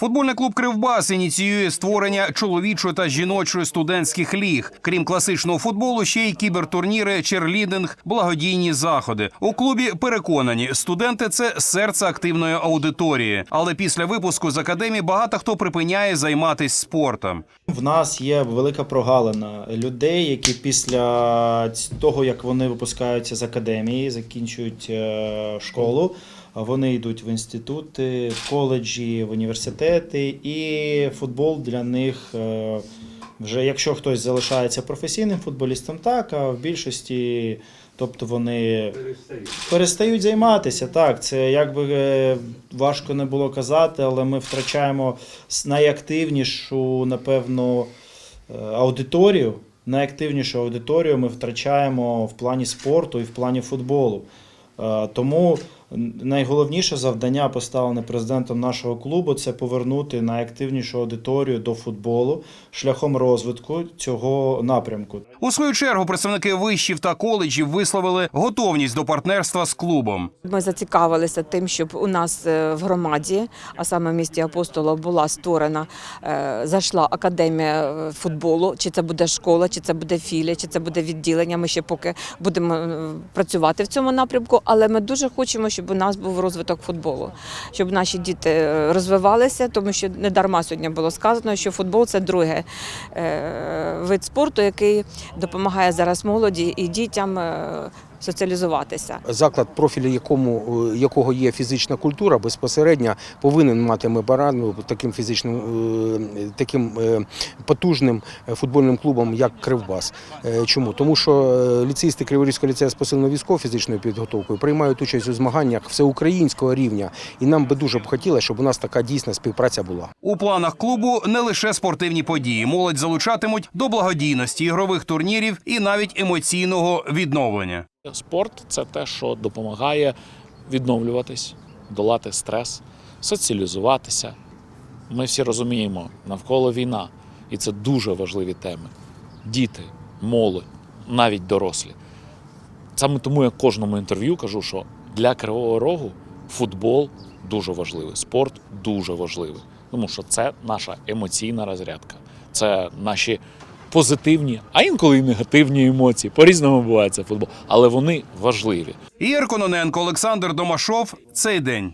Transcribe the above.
Футбольний клуб Кривбас ініціює створення чоловічої та жіночої студентських ліг. Крім класичного футболу, ще й кібертурніри, черлідинг, благодійні заходи. У клубі переконані, студенти це серце активної аудиторії. Але після випуску з академії багато хто припиняє займатися спортом. В нас є велика прогалина людей, які після того, як вони випускаються з академії, закінчують е, школу, вони йдуть в інститути, в коледжі, в університети, і футбол для них. е, Вже якщо хтось залишається професійним футболістом, так, а в більшості, тобто вони перестають займатися. Так, це як би е, важко не було казати, але ми втрачаємо найактивнішу, напевно, е, аудиторію. Найактивнішу аудиторію ми втрачаємо в плані спорту і в плані футболу. Тому найголовніше завдання, поставлене президентом нашого клубу, це повернути найактивнішу аудиторію до футболу шляхом розвитку цього напрямку. У свою чергу представники вишів та коледжів висловили готовність до партнерства з клубом. Ми зацікавилися тим, щоб у нас е, в громаді, а саме в місті Апостола, була створена, е, зайшла академія е, футболу. Чи це буде школа, чи це буде філія, чи це буде відділення. Ми ще поки будемо працювати в цьому напрямку, але ми дуже хочемо, щоб у нас був розвиток футболу, щоб наші діти е, розвивалися, тому що не дарма сьогодні було сказано, що футбол це друге е, вид спорту, який допомагає зараз молоді і дітям е, соціалізуватися. Заклад, профіль якому е, якого є фізична культура, безпосередньо повинен мати мембрану таким фізичним е, таким е, потужним футбольним клубом, як Кривбас. Чому? Тому що ліцеїсти Криворізького ліцею з посиленою військово-фізичною підготовкою приймають участь у змаганнях всеукраїнського рівня, і нам би дуже б хотілося, щоб у нас така дійсна співпраця була. У планах клубу не лише спортивні події. Молодь залучатимуть до благодійності, ігрових турнірів і навіть емоційного відновлення. Спорт це те, що допомагає відновлюватись, долати стрес, соціалізуватися. Ми всі розуміємо, навколо війна, і це дуже важливі теми. Діти, молодь, навіть дорослі. Саме тому я кожному інтерв'ю кажу, що для Кривого Рогу футбол дуже важливий, спорт дуже важливий. Тому що це наша емоційна розрядка, це наші позитивні, а інколи і негативні емоції. По-різному бувається футбол, але вони важливі. Ігор Кононенко, Олександр Домашов. Цей день.